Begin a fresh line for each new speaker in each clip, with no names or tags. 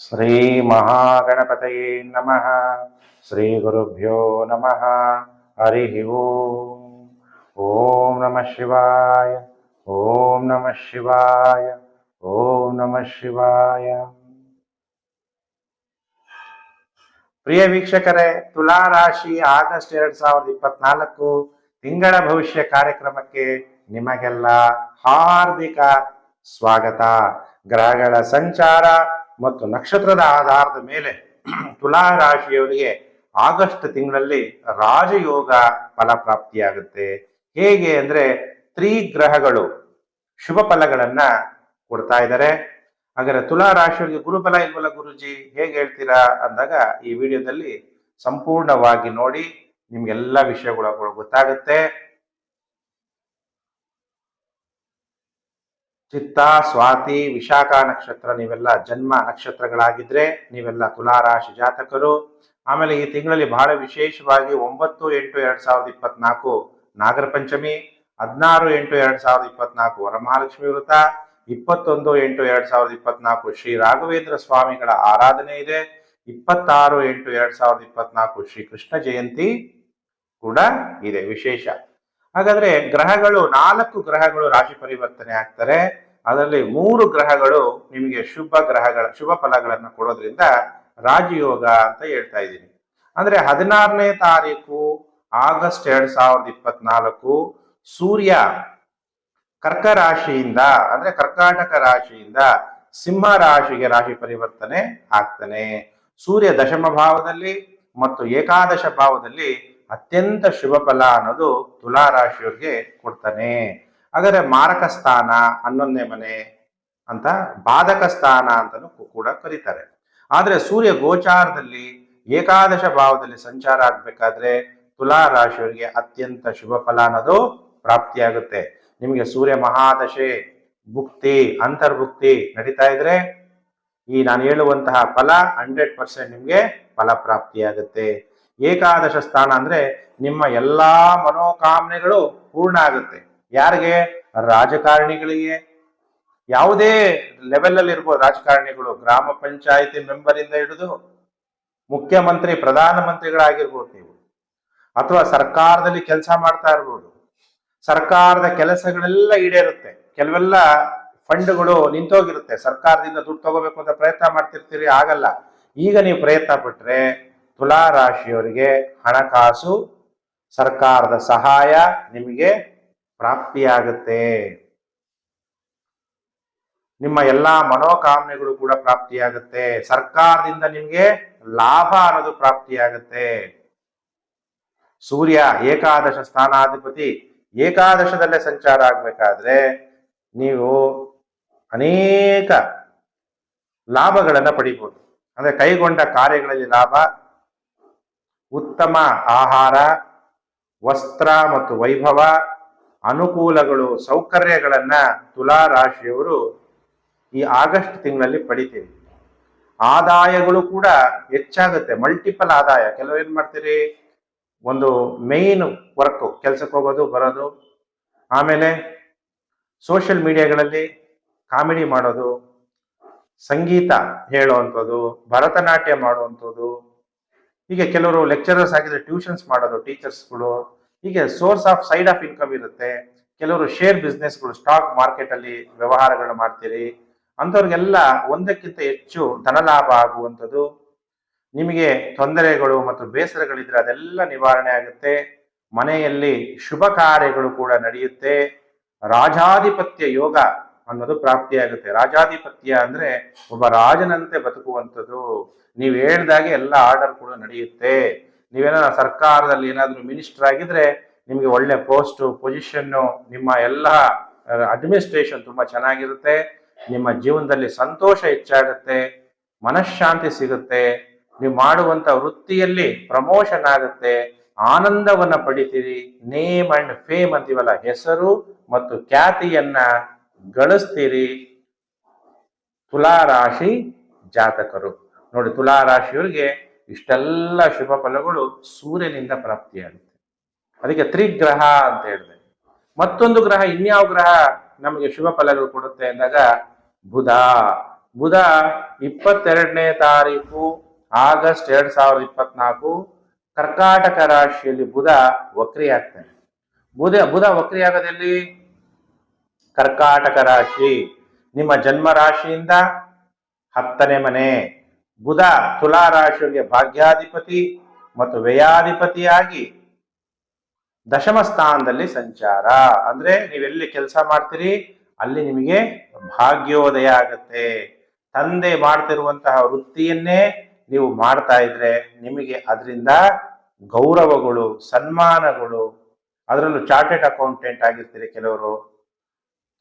ಶ್ರೀ ಮಹಾಗಣಪತಯೇ ನಮಃ ಶ್ರೀ ಗುರುಭ್ಯೋ ನಮಃ ಹರಿ ಓಂ ಓಂ ನಮಃ ಶಿವಾಯ ಓಂ ನಮಃ ಶಿವಾಯ ಓಂ ನಮಃ ಶಿವಾಯ ಪ್ರಿಯ ವೀಕ್ಷಕರೇ ತುಲಾ ರಾಶಿ ಆಗಸ್ಟ್ ಎರಡ್ ಸಾವಿರದ ಇಪ್ಪತ್ನಾಲ್ಕು ತಿಂಗಳ ಭವಿಷ್ಯ ಕಾರ್ಯಕ್ರಮಕ್ಕೆ ನಿಮಗೆಲ್ಲ ಹಾರ್ದಿಕ ಸ್ವಾಗತ. ಗ್ರಹಗಳ ಸಂಚಾರ ಮತ್ತು ನಕ್ಷತ್ರದ ಆಧಾರದ ಮೇಲೆ ತುಲಾ ರಾಶಿಯವರಿಗೆ ಆಗಸ್ಟ್ ತಿಂಗಳಲ್ಲಿ ರಾಜಯೋಗ ಫಲಪ್ರಾಪ್ತಿಯಾಗುತ್ತೆ. ಹೇಗೆ ಅಂದ್ರೆ ತ್ರಿಗ್ರಹಗಳು ಶುಭ ಫಲಗಳನ್ನ ಕೊಡ್ತಾ ಇದ್ದಾರೆ. ಹಾಗಾದ್ರೆ ತುಲಾ ರಾಶಿಯವರಿಗೆ ಗುರುಫಲ ಇಲ್ವಲ್ಲ ಗುರುಜಿ? ಹೇಗೆ ಹೇಳ್ತೀರಾ ಅಂದಾಗ ಈ ವಿಡಿಯೋದಲ್ಲಿ ಸಂಪೂರ್ಣವಾಗಿ ನೋಡಿ, ನಿಮ್ಗೆಲ್ಲ ವಿಷಯಗಳು ಗೊತ್ತಾಗುತ್ತೆ. ಚಿತ್ತ, ಸ್ವಾತಿ, ವಿಶಾಖ ನಕ್ಷತ್ರ ನೀವೆಲ್ಲ ಜನ್ಮ ನಕ್ಷತ್ರಗಳಾಗಿದ್ರೆ ನೀವೆಲ್ಲ ತುಲಾರಾಶಿ ಜಾತಕರು. ಆಮೇಲೆ ಈ ತಿಂಗಳಲ್ಲಿ ಬಹಳ ವಿಶೇಷವಾಗಿ ಒಂಬತ್ತು ಎಂಟು ಎರಡ್ ಸಾವಿರದ ಇಪ್ಪತ್ನಾಲ್ಕು ನಾಗರ ಪಂಚಮಿ ಹದಿನಾರು ಎಂಟು ಎರಡ್ ಸಾವಿರದ ಇಪ್ಪತ್ನಾಲ್ಕು ವರಮಹಾಲಕ್ಷ್ಮಿ ವೃತ ಇಪ್ಪತ್ತೊಂದು ಎಂಟು ಎರಡ್ ಸಾವಿರದ ಇಪ್ಪತ್ನಾಲ್ಕು ಶ್ರೀ ರಾಘವೇಂದ್ರ ಸ್ವಾಮಿಗಳ ಆರಾಧನೆ ಇದೆ, ಇಪ್ಪತ್ತಾರು ಎಂಟು ಎರಡ್ ಸಾವಿರದ ಇಪ್ಪತ್ನಾಲ್ಕು ಶ್ರೀ ಕೃಷ್ಣ ಜಯಂತಿ ಕೂಡ ಇದೆ. ವಿಶೇಷ. ಹಾಗಾದ್ರೆ ಗ್ರಹಗಳು, ನಾಲ್ಕು ಗ್ರಹಗಳು ರಾಶಿ ಪರಿವರ್ತನೆ ಆಗ್ತಾರೆ. ಅದರಲ್ಲಿ ಮೂರು ಗ್ರಹಗಳು ನಿಮಗೆ ಶುಭ ಗ್ರಹಗಳ, ಶುಭ ಫಲಗಳನ್ನು ಕೊಡೋದ್ರಿಂದ ರಾಜಯೋಗ ಅಂತ ಹೇಳ್ತಾ ಇದ್ದೀನಿ. ಅಂದ್ರೆ ಹದಿನಾರನೇ ತಾರೀಕು, ಆಗಸ್ಟ್ ಎರಡ್ ಸಾವಿರದ ಇಪ್ಪತ್ನಾಲ್ಕು, ಸೂರ್ಯ ಕರ್ಕ ರಾಶಿಯಿಂದ ಅಂದ್ರೆ ಕರ್ಕಾಟಕ ರಾಶಿಯಿಂದ ಸಿಂಹ ರಾಶಿಗೆ ರಾಶಿ ಪರಿವರ್ತನೆ ಆಗ್ತಾನೆ. ಸೂರ್ಯ ದಶಮ ಭಾವದಲ್ಲಿ ಮತ್ತು ಏಕಾದಶ ಭಾವದಲ್ಲಿ ಅತ್ಯಂತ ಶುಭ ಫಲ ಅನ್ನೋದು ತುಲಾ ರಾಶಿಯವರಿಗೆ ಕೊಡ್ತಾನೆ. ಹಾಗಾದ್ರೆ ಮಾರಕ ಸ್ಥಾನ, ಹನ್ನೊಂದನೇ ಮನೆ ಅಂತ ಬಾಧಕ ಸ್ಥಾನ ಅಂತಲೂ ಕೂಡ ಕರೀತಾರೆ. ಆದರೆ ಸೂರ್ಯ ಗೋಚಾರದಲ್ಲಿ ಏಕಾದಶ ಭಾವದಲ್ಲಿ ಸಂಚಾರ ಆಗ್ಬೇಕಾದ್ರೆ ತುಲಾ ರಾಶಿಯವರಿಗೆ ಅತ್ಯಂತ ಶುಭ ಫಲ ಅನ್ನೋದು ಪ್ರಾಪ್ತಿಯಾಗುತ್ತೆ. ನಿಮಗೆ ಸೂರ್ಯ ಮಹಾದಶೆ, ಭುಕ್ತಿ, ಅಂತರ್ಭುಕ್ತಿ ನಡೀತಾ ಇದ್ರೆ ಈ ನಾನು ಹೇಳುವಂತಹ ಫಲ ಹಂಡ್ರೆಡ್ ಪರ್ಸೆಂಟ್ ನಿಮಗೆ ಫಲ ಪ್ರಾಪ್ತಿಯಾಗುತ್ತೆ. ಏಕಾದಶ ಸ್ಥಾನ ಅಂದ್ರೆ ನಿಮ್ಮ ಎಲ್ಲಾ ಮನೋಕಾಮನೆಗಳು ಪೂರ್ಣ ಆಗುತ್ತೆ. ಯಾರಿಗೆ? ರಾಜಕಾರಣಿಗಳಿಗೆ. ಯಾವುದೇ ಲೆವೆಲ್ ಅಲ್ಲಿ ಇರ್ಬೋದು ರಾಜಕಾರಣಿಗಳು. ಗ್ರಾಮ ಪಂಚಾಯತಿ ಮೆಂಬರ್ ಇಂದ ಹಿಡಿದು ಮುಖ್ಯಮಂತ್ರಿ, ಪ್ರಧಾನ ಮಂತ್ರಿಗಳಾಗಿರ್ಬೋದು ನೀವು. ಅಥವಾ ಸರ್ಕಾರದಲ್ಲಿ ಕೆಲಸ ಮಾಡ್ತಾ ಇರ್ಬೋದು. ಸರ್ಕಾರದ ಕೆಲಸಗಳೆಲ್ಲ ಈಡೇರುತ್ತೆ. ಕೆಲವೆಲ್ಲ ಫಂಡ್ಗಳು ನಿಂತೋಗಿರುತ್ತೆ. ಸರ್ಕಾರದಿಂದ ದುಡ್ಡು ತಗೋಬೇಕು ಅಂತ ಪ್ರಯತ್ನ ಮಾಡ್ತಿರ್ತೀರಿ, ಆಗಲ್ಲ. ಈಗ ನೀವು ಪ್ರಯತ್ನ ಪಟ್ರೆ ತುಲಾ ರಾಶಿಯವರಿಗೆ ಹಣಕಾಸು ಸರ್ಕಾರದ ಸಹಾಯ ನಿಮಗೆ ಪ್ರಾಪ್ತಿಯಾಗುತ್ತೆ. ನಿಮ್ಮ ಎಲ್ಲಾ ಮನೋಕಾಮನೆಗಳು ಕೂಡ ಪ್ರಾಪ್ತಿಯಾಗುತ್ತೆ. ಸರ್ಕಾರದಿಂದ ನಿಮಗೆ ಲಾಭ ಅನ್ನೋದು ಪ್ರಾಪ್ತಿಯಾಗುತ್ತೆ. ಸೂರ್ಯ ಏಕಾದಶ ಸ್ಥಾನಾಧಿಪತಿ ಏಕಾದಶದಲ್ಲೇ ಸಂಚಾರ ಆಗ್ಬೇಕಾದ್ರೆ ನೀವು ಅನೇಕ ಲಾಭಗಳನ್ನ ಪಡಿಬಹುದು ಅಂದ್ರೆ ಕೈಗೊಂಡ ಕಾರ್ಯಗಳಲ್ಲಿ ಲಾಭ ಉತ್ತಮ ಆಹಾರ, ವಸ್ತ್ರ ಮತ್ತು ವೈಭವ, ಅನುಕೂಲಗಳು, ಸೌಕರ್ಯಗಳನ್ನು ತುಲಾ ರಾಶಿಯವರು ಈ ಆಗಸ್ಟ್ ತಿಂಗಳಲ್ಲಿ ಪಡಿತೀವಿ ಆದಾಯಗಳು ಕೂಡ ಹೆಚ್ಚಾಗುತ್ತೆ ಮಲ್ಟಿಪಲ್ ಆದಾಯ. ಕೆಲವರು ಏನು ಮಾಡ್ತೀರಿ? ಒಂದು ಮೇಯ್ನ್ ವರ್ಕ್ ಕೆಲ್ಸಕ್ಕೆ ಹೋಗೋದು, ಬರೋದು, ಆಮೇಲೆ ಸೋಷಿಯಲ್ ಮೀಡಿಯಾಗಳಲ್ಲಿ ಕಾಮಿಡಿ ಮಾಡೋದು, ಸಂಗೀತ ಹೇಳುವಂಥದ್ದು, ಭರತನಾಟ್ಯ ಮಾಡುವಂಥದ್ದು ಹೀಗೆ ಕೆಲವರು ಲೆಕ್ಚರರ್ಸ್ ಆಗಿದ್ರೆ ಟ್ಯೂಷನ್ಸ್ ಮಾಡೋದು ಟೀಚರ್ಸ್ಗಳು ಹೀಗೆ source of side of income ಇರುತ್ತೆ. ಕೆಲವರು ಶೇರ್ ಬಿಸ್ನೆಸ್ಗಳು ಸ್ಟಾಕ್ ಮಾರ್ಕೆಟ್ ಅಲ್ಲಿ ವ್ಯವಹಾರಗಳು ಮಾಡ್ತೀರಿ. ಅಂಥವ್ರಿಗೆಲ್ಲ ಒಂದಕ್ಕಿಂತ ಹೆಚ್ಚು ಧನಲಾಭ ಆಗುವಂಥದ್ದು, ನಿಮಗೆ ತೊಂದರೆಗಳು ಮತ್ತು ಬೇಸರಗಳಿದ್ರೆ ಅದೆಲ್ಲ ನಿವಾರಣೆ ಆಗುತ್ತೆ. ಮನೆಯಲ್ಲಿ ಶುಭ ಕಾರ್ಯಗಳು ಕೂಡ ನಡೆಯುತ್ತೆ. ರಾಜಾಧಿಪತ್ಯ ಯೋಗ ಅನ್ನೋದು ಪ್ರಾಪ್ತಿಯಾಗುತ್ತೆ. ರಾಜಾಧಿಪತ್ಯ ಅಂದ್ರೆ ಒಬ್ಬ ರಾಜನಂತೆ ಬದುಕುವಂಥದ್ದು. ನೀವು ಹೇಳ್ದಾಗೆ ಎಲ್ಲ ಆರ್ಡರ್ ಕೂಡ ನಡೆಯುತ್ತೆ. ನೀವೇನ ಸರ್ಕಾರದಲ್ಲಿ ಏನಾದರೂ ಮಿನಿಸ್ಟರ್ ಆಗಿದ್ರೆ ನಿಮಗೆ ಒಳ್ಳೆ ಪೋಸ್ಟ್ ಪೊಸಿಷನ್ನು ನಿಮ್ಮ ಎಲ್ಲ ಅಡ್ಮಿನಿಸ್ಟ್ರೇಷನ್ ತುಂಬಾ ಚೆನ್ನಾಗಿರುತ್ತೆ. ನಿಮ್ಮ ಜೀವನದಲ್ಲಿ ಸಂತೋಷ ಹೆಚ್ಚಾಗುತ್ತೆ. ಮನಃಶಾಂತಿ ಸಿಗುತ್ತೆ. ನೀವು ಮಾಡುವಂತ ವೃತ್ತಿಯಲ್ಲಿ ಪ್ರಮೋಷನ್ ಆಗುತ್ತೆ. ಆನಂದವನ್ನ ಪಡಿತೀರಿ. ನೇಮ್ ಅಂಡ್ ಫೇಮ್ ಅಂತೀವಲ್ಲ, ಹೆಸರು ಮತ್ತು ಖ್ಯಾತಿಯನ್ನ ಗಳಿಸ್ತೀರಿ? ತುಲಾ ರಾಶಿ ಜಾತಕರು. ನೋಡಿ ತುಲಾ ರಾಶಿಯವರಿಗೆ ಇಷ್ಟೆಲ್ಲ ಶುಭ ಫಲಗಳು ಸೂರ್ಯನಿಂದ ಪ್ರಾಪ್ತಿಯಾಗುತ್ತೆ. ಅದಕ್ಕೆ ತ್ರಿಗ್ರಹ ಅಂತ ಹೇಳಿದೆ. ಮತ್ತೊಂದು ಗ್ರಹ, ಇನ್ಯಾವ ಗ್ರಹ ನಮಗೆ ಶುಭ ಫಲಗಳು ಕೊಡುತ್ತೆ ಅಂದಾಗ ಬುಧ. ಬುಧ ಇಪ್ಪತ್ತೆರಡನೇ ತಾರೀಕು, ಆಗಸ್ಟ್ ಎರಡ್ ಸಾವಿರದ ಇಪ್ಪತ್ನಾಲ್ಕು, ಕರ್ಕಾಟಕ ರಾಶಿಯಲ್ಲಿ ಬುಧ ವಕ್ರಿ ಆಗ್ತಾನೆ. ಬುಧ ಬುಧ ವಕ್ರಿ ಕರ್ಕಾಟಕ ರಾಶಿ. ನಿಮ್ಮ ಜನ್ಮ ರಾಶಿಯಿಂದ ಹತ್ತನೇ ಮನೆ. ಬುಧ ತುಲಾ ರಾಶಿಗೆ ಭಾಗ್ಯಾಧಿಪತಿ ಮತ್ತು ವ್ಯಯಾಧಿಪತಿಯಾಗಿ ದಶಮ ಸ್ಥಾನದಲ್ಲಿ ಸಂಚಾರ. ಅಂದ್ರೆ ನೀವೆಲ್ಲಿ ಕೆಲಸ ಮಾಡ್ತೀರಿ, ಅಲ್ಲಿ ನಿಮಗೆ ಭಾಗ್ಯೋದಯ ಆಗತ್ತೆ. ತಂದೆ ಮಾಡ್ತಿರುವಂತಹ ವೃತ್ತಿಯನ್ನೇ ನೀವು ಮಾಡ್ತಾ ಇದ್ರೆ ನಿಮಗೆ ಅದರಿಂದ ಗೌರವಗಳು, ಸನ್ಮಾನಗಳು. ಅದರಲ್ಲೂ ಚಾರ್ಟೆಡ್ ಅಕೌಂಟೆಂಟ್ ಆಗಿರ್ತೀರಿ ಕೆಲವರು.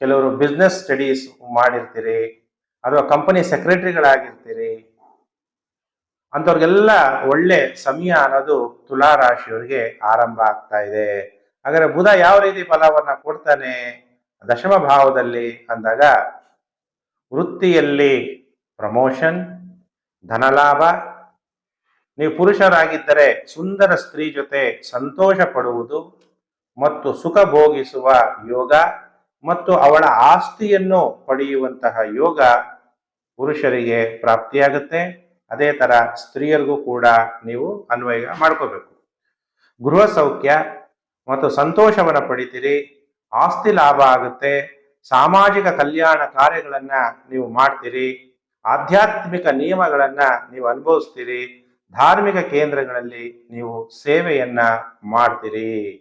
ಕೆಲವರು ಬಿಸ್ನೆಸ್ ಸ್ಟಡೀಸ್ ಮಾಡಿರ್ತೀರಿ, ಅಥವಾ ಕಂಪನಿ ಸೆಕ್ರೆಟರಿಗಳಾಗಿರ್ತೀರಿ ಅಂಥವ್ರಿಗೆಲ್ಲ ಒಳ್ಳೆ ಸಮಯ ಅನ್ನೋದು ತುಲಾ ರಾಶಿಯವರಿಗೆ ಆರಂಭ ಆಗ್ತಾ ಇದೆ. ಹಾಗಾದ್ರೆ ಬುಧ ಯಾವ ರೀತಿ ಫಲವನ್ನ ಕೊಡ್ತಾನೆ? ದಶಮ ಭಾವದಲ್ಲಿ ಅಂದಾಗ ವೃತ್ತಿಯಲ್ಲಿ ಪ್ರಮೋಷನ್ ಧನಲಾಭ. ನೀವು ಪುರುಷರಾಗಿದ್ದರೆ ಸುಂದರ ಸ್ತ್ರೀ ಜೊತೆ ಸಂತೋಷ ಪಡುವುದು ಮತ್ತು ಸುಖ ಭೋಗಿಸುವ ಯೋಗ. ಮತ್ತು ಅವಳ ಆಸ್ತಿಯನ್ನು ಪಡೆಯುವಂತಹ ಯೋಗ ಪುರುಷರಿಗೆ ಪ್ರಾಪ್ತಿಯಾಗುತ್ತೆ. ಅದೇ ತರ ಸ್ತ್ರೀಯರಿಗೂ ಕೂಡ ನೀವು ಅನ್ವಯ ಮಾಡ್ಕೋಬೇಕು. ಗೃಹ ಸೌಖ್ಯ ಮತ್ತು ಸಂತೋಷವನ್ನು ಪಡಿತೀರಿ. ಆಸ್ತಿ ಲಾಭ ಆಗುತ್ತೆ. ಸಾಮಾಜಿಕ ಕಲ್ಯಾಣ ಕಾರ್ಯಗಳನ್ನ ನೀವು ಮಾಡ್ತೀರಿ. ಆಧ್ಯಾತ್ಮಿಕ ನಿಯಮಗಳನ್ನ ನೀವು ಅನುಭವಿಸ್ತೀರಿ. ಧಾರ್ಮಿಕ ಕೇಂದ್ರಗಳಲ್ಲಿ ನೀವು ಸೇವೆಯನ್ನ ಮಾಡ್ತೀರಿ.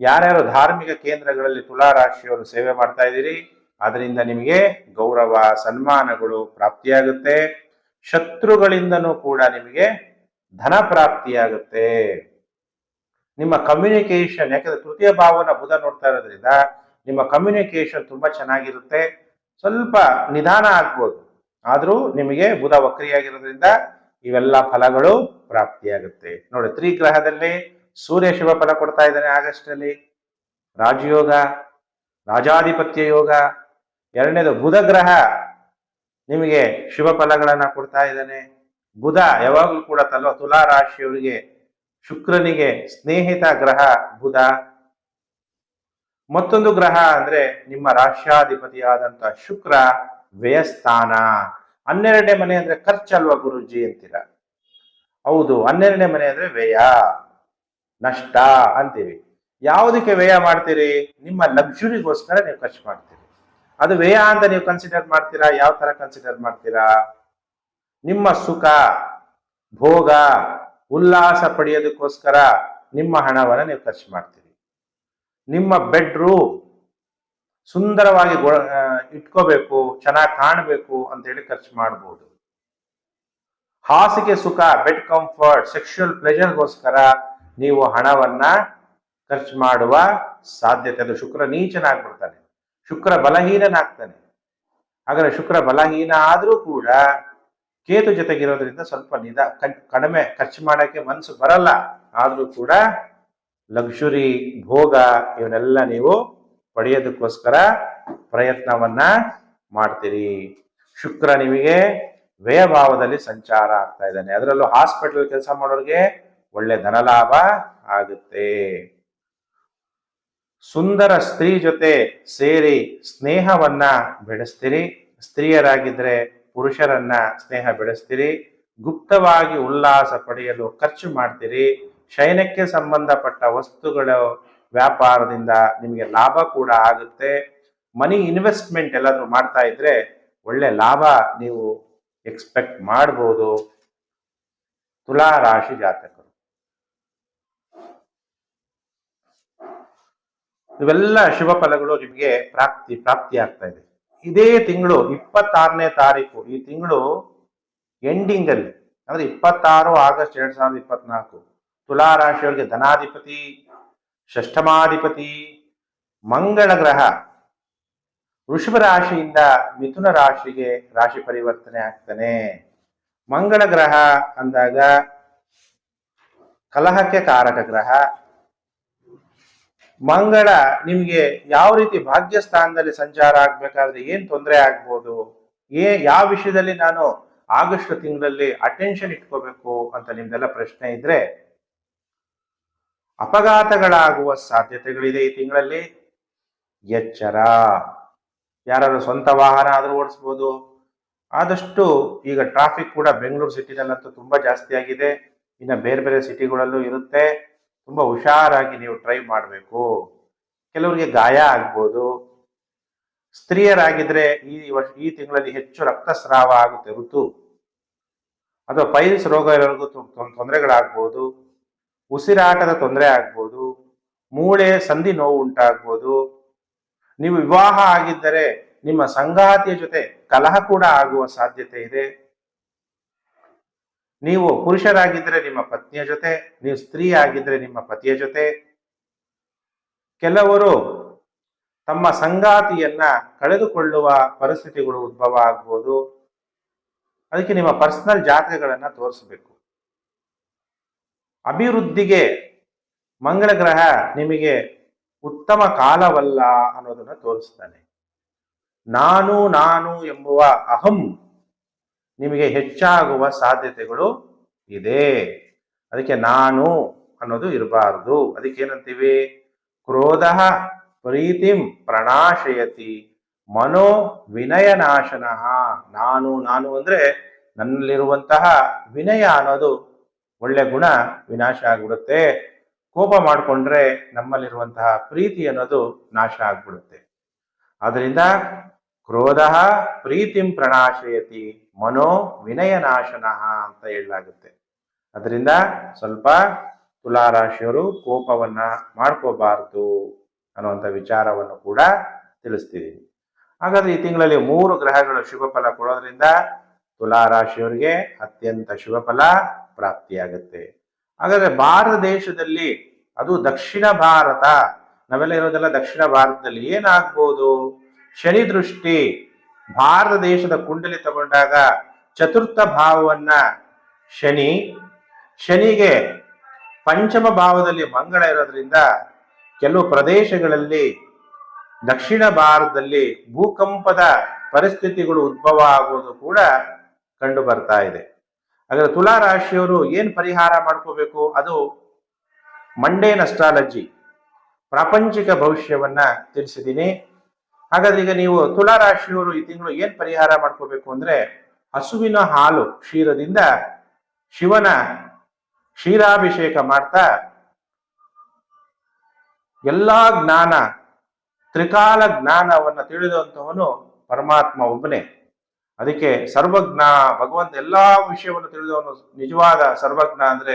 ಯಾರ್ಯಾರು ಧಾರ್ಮಿಕ ಕೇಂದ್ರಗಳಲ್ಲಿ ತುಲಾ ರಾಶಿಯವರು ಸೇವೆ ಮಾಡ್ತಾ ಇದ್ದೀರಿ, ಅದರಿಂದ ನಿಮಗೆ ಗೌರವ, ಸನ್ಮಾನಗಳು ಪ್ರಾಪ್ತಿಯಾಗುತ್ತೆ. ಶತ್ರುಗಳಿಂದನೂ ಕೂಡ ನಿಮಗೆ ಧನ ಪ್ರಾಪ್ತಿಯಾಗುತ್ತೆ. ನಿಮ್ಮ ಕಮ್ಯುನಿಕೇಶನ್ ಯಾಕಂದ್ರೆ ತೃತೀಯ ಭಾವನ ಬುಧ ನೋಡ್ತಾ ಇರೋದ್ರಿಂದ ನಿಮ್ಮ ಕಮ್ಯುನಿಕೇಶನ್ ತುಂಬಾ ಚೆನ್ನಾಗಿರುತ್ತೆ. ಸ್ವಲ್ಪ ನಿಧಾನ ಆಗ್ಬೋದು, ಆದರೂ ನಿಮಗೆ ಬುಧ ವಕ್ರಿಯಾಗಿರೋದ್ರಿಂದ ಇವೆಲ್ಲ ಫಲಗಳು ಪ್ರಾಪ್ತಿಯಾಗುತ್ತೆ. ನೋಡಿ, ತ್ರಿಗ್ರಹದಲ್ಲಿ ಸೂರ್ಯ ಶುಭ ಫಲ ಕೊಡ್ತಾ ಇದ್ದಾನೆ ಆಗಸ್ಟ್ ಅಲ್ಲಿ ರಾಜಯೋಗ, ರಾಜಾಧಿಪತ್ಯ ಯೋಗ, ಎರಡನೇದು ಬುಧ ಗ್ರಹ ನಿಮಗೆ ಶುಭ ಫಲಗಳನ್ನ ಕೊಡ್ತಾ ಇದ್ದಾನೆ. ಬುಧ ಯಾವಾಗಲೂ ಕೂಡ ತಲ್ವ ತುಲಾ ರಾಶಿಯವರಿಗೆ, ಶುಕ್ರನಿಗೆ ಸ್ನೇಹಿತ ಗ್ರಹ ಬುಧ. ಮತ್ತೊಂದು ಗ್ರಹ ಅಂದ್ರೆ ನಿಮ್ಮ ರಾಶ್ಯಾಧಿಪತಿಯಾದಂತ ಶುಕ್ರ ವ್ಯಯಸ್ಥಾನ. ಹನ್ನೆರಡನೇ ಮನೆ ಅಂದ್ರೆ ಖರ್ಚಲ್ವಾ ಗುರುಜಿ ಅಂತೀರ. ಹೌದು, ಹನ್ನೆರಡನೇ ಮನೆ ಅಂದ್ರೆ ವ್ಯಯ. ನಷ್ಟ ಅಂತೀವಿ ಯಾವುದಕ್ಕೆ ವ್ಯಯ ಮಾಡ್ತೀರಿ? ನಿಮ್ಮ ಲಕ್ಸುರಿಗೋಸ್ಕರ ನೀವು ಖರ್ಚು ಮಾಡ್ತೀರಿ. ಅದು ವ್ಯಯ ಅಂತ ನೀವು ಕನ್ಸಿಡರ್ ಮಾಡ್ತೀರಾ? ಯಾವ ತರ ಕನ್ಸಿಡರ್ ಮಾಡ್ತೀರಾ? ನಿಮ್ಮ ಸುಖ, ಭೋಗ, ಉಲ್ಲಾಸ ಪಡೆಯೋದಕ್ಕೋಸ್ಕರ ನಿಮ್ಮ ಹಣವನ್ನು ನೀವು ಖರ್ಚು ಮಾಡ್ತೀರಿ. ನಿಮ್ಮ ಬೆಡ್ರೂಮ್ ಸುಂದರವಾಗಿ ಇಟ್ಕೋಬೇಕು, ಚೆನ್ನಾಗಿ ಕಾಣಬೇಕು ಅಂತ ಹೇಳಿ ಖರ್ಚು ಮಾಡಬಹುದು ಹಾಸಿಗೆ ಸುಖ ಬೆಡ್ ಕಂಫರ್ಟ್ ಸೆಕ್ಷುವಲ್ ಪ್ಲೆಜರ್ಗೋಸ್ಕರ ನೀವು ಹಣವನ್ನ ಖರ್ಚು ಮಾಡುವ ಸಾಧ್ಯತೆ ಅದು ಶುಕ್ರ ನೀಚನಾಗ್ಬಿಡ್ತಾನೆ. ಶುಕ್ರ ಬಲಹೀನನಾಗ್ತಾನೆ. ಹಾಗಾದ್ರೆ ಶುಕ್ರ ಬಲಹೀನ ಆದರೂ ಕೂಡ ಕೇತು ಜೊತೆಗಿರೋದ್ರಿಂದ ಸ್ವಲ್ಪ ನಿಧ ಕಡಿಮೆ ಖರ್ಚು ಮಾಡೋಕ್ಕೆ ಮನಸ್ಸು ಬರಲ್ಲ. ಆದರೂ ಕೂಡ ಲಕ್ಸುರಿ, ಭೋಗ ಇವನ್ನೆಲ್ಲ ನೀವು ಪಡೆಯೋದಕ್ಕೋಸ್ಕರ ಪ್ರಯತ್ನವನ್ನ ಮಾಡ್ತೀರಿ. ಶುಕ್ರ ನಿಮಗೆ ವ್ಯಯಭಾವದಲ್ಲಿ ಸಂಚಾರ ಆಗ್ತಾ ಇದ್ದಾನೆ. ಅದರಲ್ಲೂ ಹಾಸ್ಪಿಟಲ್ ಕೆಲಸ ಮಾಡೋರಿಗೆ ಒಳ್ಳೆ ಧನಲಾಭ ಆಗುತ್ತೆ. ಸುಂದರ ಸ್ತ್ರೀ ಜೊತೆ ಸೇರಿ ಸ್ನೇಹವನ್ನ ಬೆಳೆಸ್ತೀರಿ. ಸ್ತ್ರೀಯರಾಗಿದ್ರೆ ಪುರುಷರನ್ನ ಸ್ನೇಹ ಬೆಳೆಸ್ತೀರಿ. ಗುಪ್ತವಾಗಿ ಉಲ್ಲಾಸ ಪಡೆಯಲು ಖರ್ಚು ಮಾಡ್ತೀರಿ. ಶಯನಕ್ಕೆ ಸಂಬಂಧಪಟ್ಟ ವಸ್ತುಗಳ ವ್ಯಾಪಾರದಿಂದ ನಿಮಗೆ ಲಾಭ ಕೂಡ ಆಗುತ್ತೆ. ಮನಿ ಇನ್ವೆಸ್ಟ್ಮೆಂಟ್ ಎಲ್ಲಾದ್ರೂ ಮಾಡ್ತಾ ಇದ್ರೆ ಒಳ್ಳೆ ಲಾಭ ನೀವು ಎಕ್ಸ್ಪೆಕ್ಟ್ ಮಾಡ್ಬೋದು. ತುಲಾ ರಾಶಿ ಜಾತಕರು. ಇವೆಲ್ಲ ಶುಭ ಫಲಗಳು ನಿಮಗೆ ಪ್ರಾಪ್ತಿ ಪ್ರಾಪ್ತಿ ಆಗ್ತಾ ಇದೆ. ಇದೇ ತಿಂಗಳು ಇಪ್ಪತ್ತಾರನೇ ತಾರೀಕು, ಈ ತಿಂಗಳು ಎಂಡಿಂಗ್ ಅಲ್ಲಿ, ಅಂದ್ರೆ ಇಪ್ಪತ್ತಾರು ಆಗಸ್ಟ್ ಎರಡ್ ಸಾವಿರದ ಇಪ್ಪತ್ನಾಲ್ಕು, ತುಲಾ ರಾಶಿಯವರಿಗೆ ಧನಾಧಿಪತಿ, ಷಷ್ಠಮಾಧಿಪತಿ, ಮಂಗಳ ಗ್ರಹ, ವೃಷಭ ರಾಶಿಯಿಂದ ಮಿಥುನ ರಾಶಿಗೆ ರಾಶಿ ಪರಿವರ್ತನೆ ಆಗ್ತಾನೆ. ಮಂಗಳ ಗ್ರಹ ಅಂದಾಗ ಕಲಹಕ್ಕೆ ಕಾರಕ ಗ್ರಹ ಮಂಗಳ ನಿಮಗೆ ಯಾವ ರೀತಿ ಭಾಗ್ಯ ಸ್ಥಾನದಲ್ಲಿ ಸಂಚಾರ ಆಗ್ಬೇಕಾದ್ರೆ ಏನ್ ತೊಂದರೆ ಆಗ್ಬೋದು? ಏ, ಯಾವ ವಿಷಯದಲ್ಲಿ ನಾನು ಆಗಸ್ಟ್ ತಿಂಗಳಲ್ಲಿ ಅಟೆನ್ಷನ್ ಇಟ್ಕೋಬೇಕು ಅಂತ ನಿಮ್ದೆಲ್ಲ ಪ್ರಶ್ನೆ ಇದ್ರೆ ಅಪಘಾತಗಳಾಗುವ ಸಾಧ್ಯತೆಗಳಿದೆ ಈ ತಿಂಗಳಲ್ಲಿ. ಎಚ್ಚರ. ಯಾರಾದ್ರೂ ಸ್ವಂತ ವಾಹನ ಆದ್ರೂ ಓಡಿಸ್ಬೋದು. ಆದಷ್ಟು ಈಗ ಟ್ರಾಫಿಕ್ ಕೂಡ ಬೆಂಗಳೂರು ಸಿಟಿನಲ್ಲಂತೂ ತುಂಬಾ ಜಾಸ್ತಿ ಆಗಿದೆ. ಇನ್ನು ಬೇರೆ ಬೇರೆ ಸಿಟಿಗಳಲ್ಲೂ ಇರುತ್ತೆ. ತುಂಬಾ ಹುಷಾರಾಗಿ ನೀವು ಟ್ರೈ ಮಾಡಬೇಕು. ಕೆಲವರಿಗೆ ಗಾಯ ಆಗ್ಬೋದು. ಸ್ತ್ರೀಯರಾಗಿದ್ರೆ ಈ ವರ್ಷ, ಈ ತಿಂಗಳಲ್ಲಿ ಹೆಚ್ಚು ರಕ್ತಸ್ರಾವ ಆಗುತ್ತೆ, ಋತು. ಅಥವಾ ಪೈಲ್ಸ್ ರೋಗ ಇರೋರಿಗೂ ತೊಂದರೆಗಳಾಗ್ಬೋದು. ಉಸಿರಾಟದ ತೊಂದರೆ ಆಗ್ಬೋದು. ಮೂಳೆ, ಸಂಧಿ ನೋವು ಉಂಟಾಗ್ಬೋದು. ನೀವು ವಿವಾಹ ಆಗಿದ್ದರೆ ನಿಮ್ಮ ಸಂಗಾತಿಯ ಜೊತೆ ಕಲಹ ಕೂಡ ಆಗುವ ಸಾಧ್ಯತೆ ಇದೆ. ನೀವು ಪುರುಷರಾಗಿದ್ದರೆ ನಿಮ್ಮ ಪತ್ನಿಯ ಜೊತೆ, ನೀವು ಸ್ತ್ರೀ ಆಗಿದ್ರೆ ನಿಮ್ಮ ಪತಿಯ ಜೊತೆ. ಕೆಲವರು ತಮ್ಮ ಸಂಗಾತಿಯನ್ನ ಕಳೆದುಕೊಳ್ಳುವ ಪರಿಸ್ಥಿತಿಗಳು ಉದ್ಭವ ಆಗ್ಬೋದು. ಅದಕ್ಕೆ ನಿಮ್ಮ ಪರ್ಸನಲ್ ಜಾತಕಗಳನ್ನ ತೋರಿಸಬೇಕು. ಅಭಿವೃದ್ಧಿಗೆ ಮಂಗಳ ಗ್ರಹ ನಿಮಗೆ ಉತ್ತಮ ಕಾಲವಲ್ಲ ಅನ್ನೋದನ್ನ ತೋರಿಸ್ತಾನೆ. ನಾನು ನಾನು ಎಂಬುವ ಅಹಂ ನಿಮಗೆ ಹೆಚ್ಚಾಗುವ ಸಾಧ್ಯತೆಗಳು ಇದೆ. ಅದಕ್ಕೆ ನಾನು ಅನ್ನೋದು ಇರಬಾರದು. ಅದಕ್ಕೆ ಏನಂತೀವಿ? ಕ್ರೋಧ ಪ್ರೀತಿಂ ಪ್ರಣಾಶಯತಿ ಮನೋ ವಿನಯನಾಶನ. ನಾನು ನಾನು ಅಂದ್ರೆ ನನ್ನಲ್ಲಿರುವಂತಹ ವಿನಯ ಅನ್ನೋದು ಒಳ್ಳೆ ಗುಣ ವಿನಾಶ ಆಗ್ಬಿಡುತ್ತೆ. ಕೋಪ ಮಾಡಿಕೊಂಡ್ರೆ ನಮ್ಮಲ್ಲಿರುವಂತಹ ಪ್ರೀತಿ ಅನ್ನೋದು ನಾಶ ಆಗ್ಬಿಡುತ್ತೆ. ಆದ್ರಿಂದ ಕ್ರೋಧ ಪ್ರೀತಿಂ ಪ್ರಣಾಶಯತಿ ಮನೋ ವಿನಯನಾಶನ ಅಂತ ಹೇಳಲಾಗುತ್ತೆ. ಅದರಿಂದ ಸ್ವಲ್ಪ ತುಲಾರಾಶಿಯವರು ಕೋಪವನ್ನ ಮಾಡ್ಕೋಬಾರದು ಅನ್ನುವಂಥ ವಿಚಾರವನ್ನು ಕೂಡ ತಿಳಿಸ್ತೀವಿ. ಹಾಗಾದ್ರೆ ಈ ತಿಂಗಳಲ್ಲಿ ಮೂರು ಗ್ರಹಗಳು ಶುಭ ಫಲ ಕೊಡೋದ್ರಿಂದ ತುಲಾರಾಶಿಯವರಿಗೆ ಅತ್ಯಂತ ಶುಭ ಫಲ ಪ್ರಾಪ್ತಿಯಾಗುತ್ತೆ. ಹಾಗಾದ್ರೆ ಭಾರತ ದೇಶದಲ್ಲಿ ಅದು ದಕ್ಷಿಣ ಭಾರತ, ನಾವೆಲ್ಲ ಇರೋದೆಲ್ಲ ದಕ್ಷಿಣ ಭಾರತದಲ್ಲಿ ಏನಾಗ್ಬೋದು? ಶನಿ ದೃಷ್ಟಿ ಭಾರತ ದೇಶದ ಕುಂಡಲಿ ತಗೊಂಡಾಗ ಚತುರ್ಥ ಭಾವವನ್ನ ಶನಿ, ಶನಿಗೆ ಪಂಚಮ ಭಾವದಲ್ಲಿ ಮಂಗಳ ಇರೋದ್ರಿಂದ ಕೆಲವು ಪ್ರದೇಶಗಳಲ್ಲಿ ದಕ್ಷಿಣ ಭಾರತದಲ್ಲಿ ಭೂಕಂಪದ ಪರಿಸ್ಥಿತಿಗಳು ಉದ್ಭವ ಆಗುವುದು ಕೂಡ ಕಂಡು ಬರ್ತಾ ಇದೆ. ಹಾಗಾದ್ರೆ ತುಲಾ ರಾಶಿಯವರು ಏನ್ ಪರಿಹಾರ ಮಾಡ್ಕೋಬೇಕು? ಅದು ಮಂಡೇನ್ ಅಸ್ಟ್ರಾಲಜಿ ಪ್ರಾಪಂಚಿಕ ಭವಿಷ್ಯವನ್ನ ತಿಳಿಸಿದ್ದೀನಿ. ಹಾಗಾದ್ರೆ ಈಗ ನೀವು ತುಲಾ ರಾಶಿಯವರು ಈ ತಿಂಗಳು ಏನ್ ಪರಿಹಾರ ಮಾಡ್ಕೋಬೇಕು ಅಂದ್ರೆ ಹಸುವಿನ ಹಾಲು ಕ್ಷೀರದಿಂದ ಶಿವನ ಕ್ಷೀರಾಭಿಷೇಕ ಮಾಡ್ತಾ ಎಲ್ಲಾ ಜ್ಞಾನ, ತ್ರಿಕಾಲ ಜ್ಞಾನವನ್ನ ತಿಳಿದಂತವನು ಪರಮಾತ್ಮ ಒಬ್ಬನೇ. ಅದಕ್ಕೆ ಸರ್ವಜ್ಞ, ಭಗವಂತ ಎಲ್ಲಾ ವಿಷಯವನ್ನು ತಿಳಿದವನು ನಿಜವಾದ ಸರ್ವಜ್ಞ ಅಂದ್ರೆ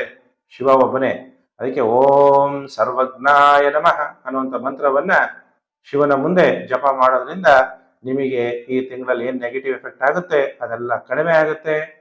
ಶಿವ ಒಬ್ಬನೇ. ಅದಕ್ಕೆ ಓಂ ಸರ್ವಜ್ಞಾಯ ನಮಃ ಅನ್ನುವಂಥ ಮಂತ್ರವನ್ನ ಶಿವನ ಮುಂದೆ ಜಪ ಮಾಡೋದ್ರಿಂದ ನಿಮಗೆ ಈ ತಿಂಗಳಲ್ಲಿ ಏನು ನೆಗೆಟಿವ್ ಎಫೆಕ್ಟ್ ಆಗುತ್ತೆ? ಅದೆಲ್ಲ ಕಡಿಮೆ ಆಗುತ್ತೆ.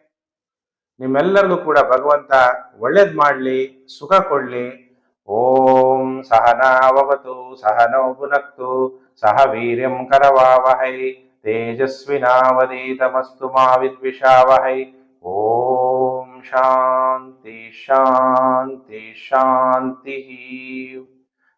ನಿಮ್ಮೆಲ್ಲರಿಗೂ ಕೂಡ ಭಗವಂತ ಒಳ್ಳೇದ್ ಮಾಡ್ಲಿ, ಸುಖ ಕೊಡ್ಲಿ. ಓಂ ಸಹನಾವವತು ಸಹನೋ ಭುನಕ್ತು, ಸಹ ವೀರ್ಯಂ ಕರವಾವಹೈ ತೇಜಸ್ವಿನಾವದೀತಮಸ್ತು ಮಾ ವಿದ್ವಿಷಾವಹೈ. ಓಂ ಶಾಂತಿ ಶಾಂತಿ ಶಾಂತಿ.